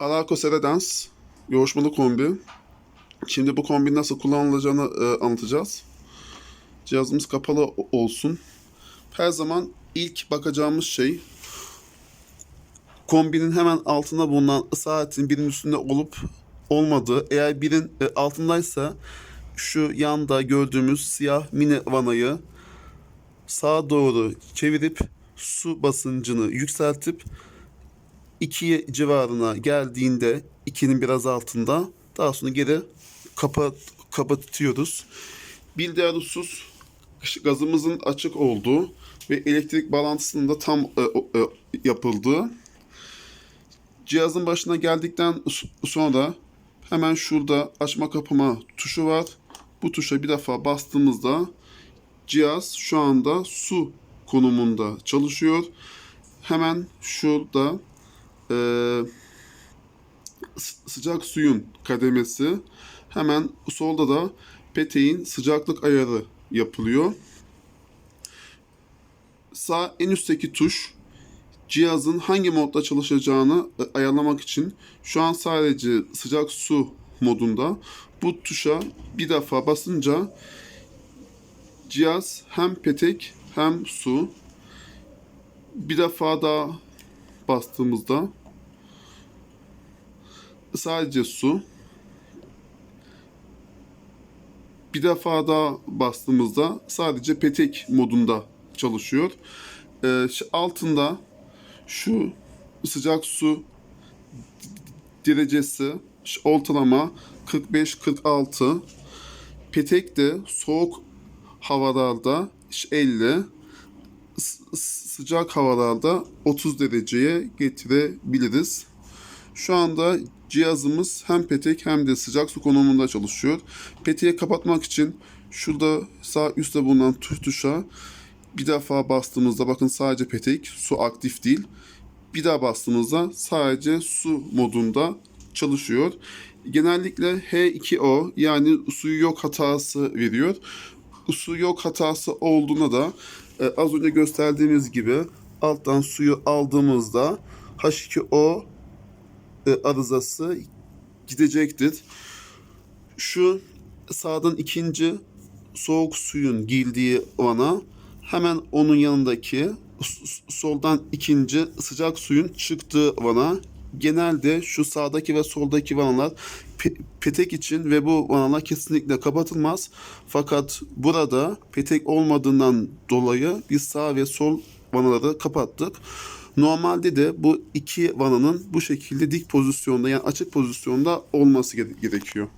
Ararko Seredans yoğuşmalı kombi. Şimdi bu kombi nasıl kullanılacağını e, anlatacağız. Cihazımız kapalı olsun. Her zaman ilk bakacağımız şey kombinin hemen altında bulunan saatin birinin üstünde olup olmadığı. Eğer birin e, altındaysa şu yanda gördüğümüz siyah mini vanayı sağa doğru çevirip su basıncını yükseltip 2 civarına geldiğinde 2'nin biraz altında daha sonra geri kapat, kapatıyoruz. Husus gazımızın açık olduğu ve elektrik bağlantısının da tam e, e, yapıldığı. Cihazın başına geldikten sonra hemen şurada açma kapama tuşu var. Bu tuşa bir defa bastığımızda cihaz şu anda su konumunda çalışıyor. Hemen şurada e, sı- sıcak suyun kademesi. Hemen solda da peteğin sıcaklık ayarı yapılıyor. Sağ en üstteki tuş cihazın hangi modda çalışacağını e, ayarlamak için şu an sadece sıcak su modunda. Bu tuşa bir defa basınca cihaz hem petek hem su. Bir defa daha bastığımızda sadece su. Bir defa daha bastığımızda sadece petek modunda çalışıyor. Şu altında şu sıcak su derecesi ortalama 45-46. Petek de soğuk havalarda 50 s- s- sıcak havalarda 30 dereceye getirebiliriz. Şu anda cihazımız hem petek hem de sıcak su konumunda çalışıyor. Peteği kapatmak için şurada sağ üstte bulunan tuş tuşa bir defa bastığımızda bakın sadece petek su aktif değil. Bir daha bastığımızda sadece su modunda çalışıyor. Genellikle H2O yani suyu yok hatası veriyor. Su yok hatası olduğuna da e, az önce gösterdiğimiz gibi alttan suyu aldığımızda H2O e, arızası gidecektir. Şu sağdan ikinci soğuk suyun girdiği vana hemen onun yanındaki soldan ikinci sıcak suyun çıktığı vana genelde şu sağdaki ve soldaki vanalar pe- petek için ve bu vanalar kesinlikle kapatılmaz. Fakat burada petek olmadığından dolayı biz sağ ve sol vanaları kapattık. Normalde de bu iki vananın bu şekilde dik pozisyonda yani açık pozisyonda olması gere- gerekiyor.